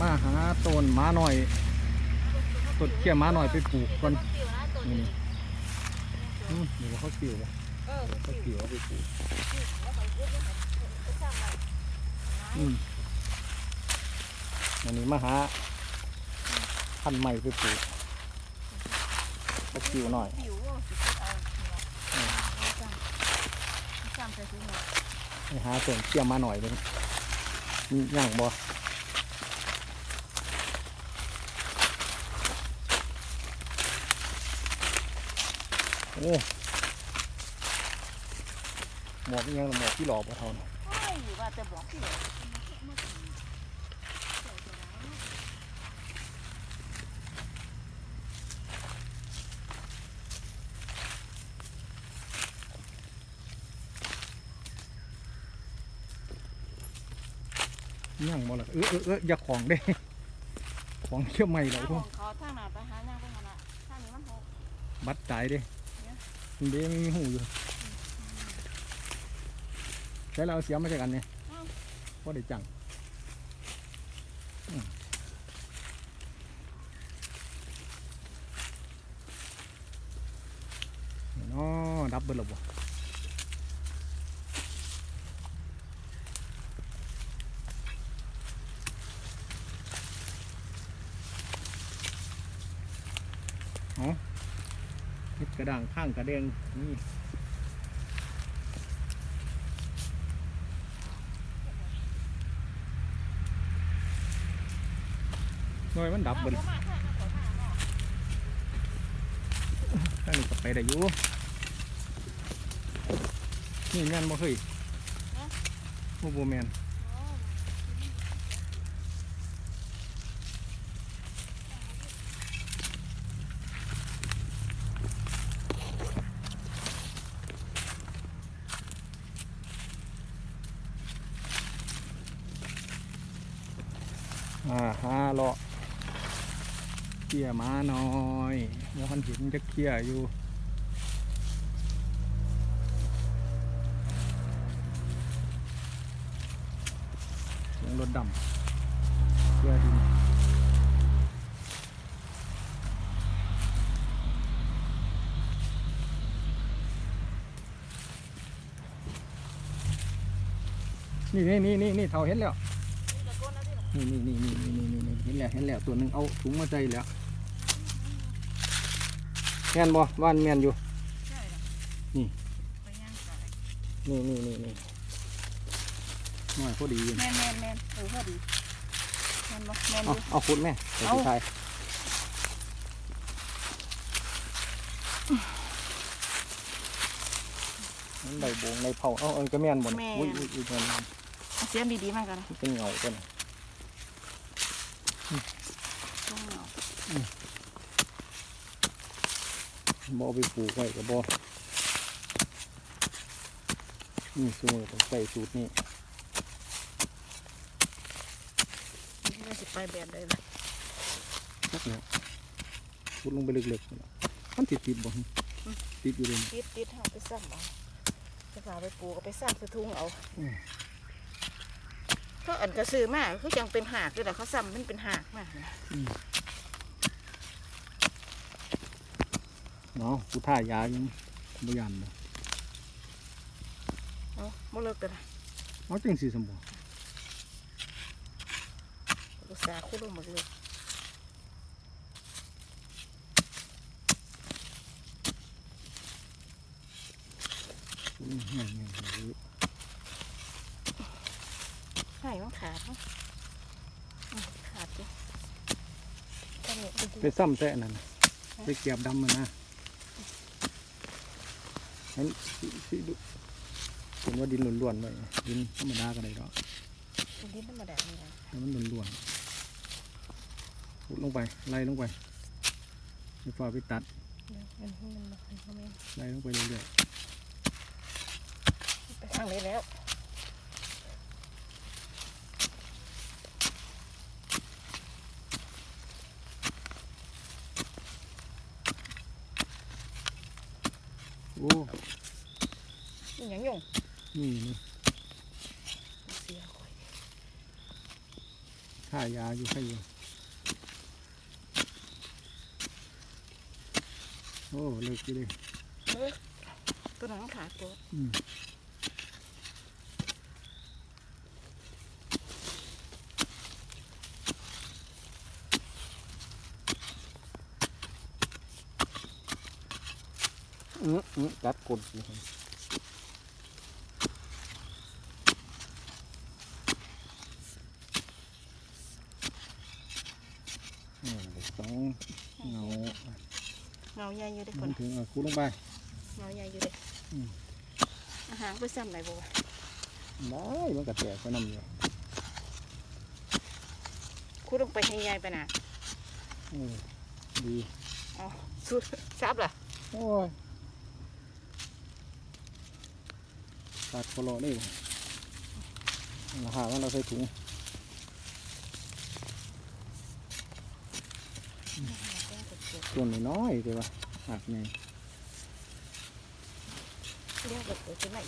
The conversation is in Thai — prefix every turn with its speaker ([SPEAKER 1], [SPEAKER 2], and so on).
[SPEAKER 1] มาหาต้นหมาหน่อยต้นเขี้ยหมาหน่อยไปปลูกก่อนนี่อืมเดี๋ยวเขาเกี่ยวบ่
[SPEAKER 2] เออ
[SPEAKER 1] เขาเกี่ยวไปปลูกอืมอันนี้มาหาพันใหม่ไปปลูกเขาเกี่ยวหน่อย
[SPEAKER 2] ผิวสิเอาจำจำใส่ถุงหน่อย
[SPEAKER 1] ไปหาต้นเขี้ยหมาหน่อยเลยมีย่างบ่ โอ้หมวกอิหยังล่ะหมวกที่หลอกบ่เท่านะ
[SPEAKER 2] โอ้ยว่าแต่บอกที่เหลือ
[SPEAKER 1] ย่างบ่ล่ะเออเออเอออย่าของเด้ ของเขี้ยวใหม่เรา
[SPEAKER 2] ข
[SPEAKER 1] ทุ
[SPEAKER 2] อกงเขาทางหน้าไปหาหน้าไปหาหน้าทางนี้มันหก
[SPEAKER 1] บัดตายเด้มัน เด้ไม่มีหูอยู่ใช้เราเอาเสียมาจากกันเนี่ยพอได้จังอืมเนาะดับเบิลหรอบ่เฮ็ดกระด่างข้างกระเด้งนี่หน่อยมันดับเบิล
[SPEAKER 2] เอามาทางนั้นขอทางนั้น
[SPEAKER 1] ข้างนี้ก็ไปได้อยู่นี่แม่นบ่เคยโมโบแมน อ่าฮาเลาะเขี่ยหมาหน่อยมหันห็นจะเขี่ยอยู่เสียงรถดำเขี่ยดินนี่นี่นี่นี่เท่าเห็นแล้ว
[SPEAKER 2] นแล้วที่หลัง
[SPEAKER 1] นี่นี่นี่นี่นี่นี่นี่เห็นแล้วเห็นแล้วตัวหนึ่งเอาถุงมาใส่แล้วแม่นบ่ว่านแม่นอยู่
[SPEAKER 2] ใช่เหรอ
[SPEAKER 1] นี่
[SPEAKER 2] ไปย่างไก่
[SPEAKER 1] นี่นี่นี่นี่น้อยพอดีอยู่
[SPEAKER 2] แมนแมนแมนเออพอดีแมนบ่แมนอ
[SPEAKER 1] เอา
[SPEAKER 2] ยู่
[SPEAKER 1] เอาขุดแม่ใส่
[SPEAKER 2] เอา
[SPEAKER 1] ที่ชายนั่นใบโบงใบเผาเอาเอันก็แม่นบ่นะอุ้ยอุ้ยอุ้ยแม่น
[SPEAKER 2] เอาเสียงดีๆมากกันนะ
[SPEAKER 1] มันเป็นเงาตัวน่ะ
[SPEAKER 2] ช่วงเนาะ
[SPEAKER 1] บ่เอาไปปลูกไว้ก็บ่นี่สูตรต้องใส่สูตรนี้
[SPEAKER 2] นี่ได้สิไปแบบใดล่ะ
[SPEAKER 1] นักเนี่ยขุดลงไปลึกๆพุ่นน่ะมันติดติดๆบ่ติดอยู่เลย
[SPEAKER 2] ติดติดเอาไปซ้ำเอาจะพาไปปลูกก็ไปซ้ำใส่ถุงเอา
[SPEAKER 1] อืม
[SPEAKER 2] เขาอันกระซื้อมาคือจังเป็นหากด้วยแหละเขาซ้ำมันเป็นหากมากนะ
[SPEAKER 1] เนาะกูท่ายายังบ่ยันเนาะ
[SPEAKER 2] เอาบ่เลิกกันนะ
[SPEAKER 1] เอาจังสิสมบ่
[SPEAKER 2] อุตส่าห์คุดลงหมดเลย
[SPEAKER 1] อืมแม่นๆ
[SPEAKER 2] ให้มันขาดเนาะอืมขาดดิตอนนี้
[SPEAKER 1] ๆไปซ้ำแต่อันนั่นน่ะไปเกียบดำมันนะเห็นสิสิดูเห็นว่าดินล้วนๆไว้ดินธรรมดาก็ได้ดอก
[SPEAKER 2] ดินธรรมดานี่นะ
[SPEAKER 1] ให้มันล้วนๆขุดลงไปไล่ลงไปไม่ฟ้าไปตัด
[SPEAKER 2] เดี๋ยวมันมันมันมันมัน
[SPEAKER 1] ไล่ลงไปเรื่อย
[SPEAKER 2] ไปทางนี้แล้ว
[SPEAKER 1] โอ้
[SPEAKER 2] นี่หยังยุ่ง
[SPEAKER 1] นี่นี่
[SPEAKER 2] เสียข่อย
[SPEAKER 1] ทค่ายาอยู่ให้อยู่โอ้เลิกอยู่ดิ
[SPEAKER 2] เอ้ยตัวนั้นขาดตัว
[SPEAKER 1] อืม อืมอืมกัดกดสิครับอืมเด็กสองเงา
[SPEAKER 2] เงาใหญ่อยู่เด้ค
[SPEAKER 1] มันนถึงเอาคูลงไป
[SPEAKER 2] เงาใหญ่อยู่เด้
[SPEAKER 1] อืม
[SPEAKER 2] อาหารไปซ้ำไหนบ่วะ
[SPEAKER 1] ได้มันก็แตกไปน้ำอยู่
[SPEAKER 2] คูลงไปให้ใหญ่ไปน่ะ
[SPEAKER 1] เออดี
[SPEAKER 2] อ๋อสุดซับล่ะ
[SPEAKER 1] โอ้ย ตัดโคโลได้ราคาว่าเราใส่ถุงตัวนน้อยๆแต่ว่าหักไง
[SPEAKER 2] เรียกแบบตัวไหน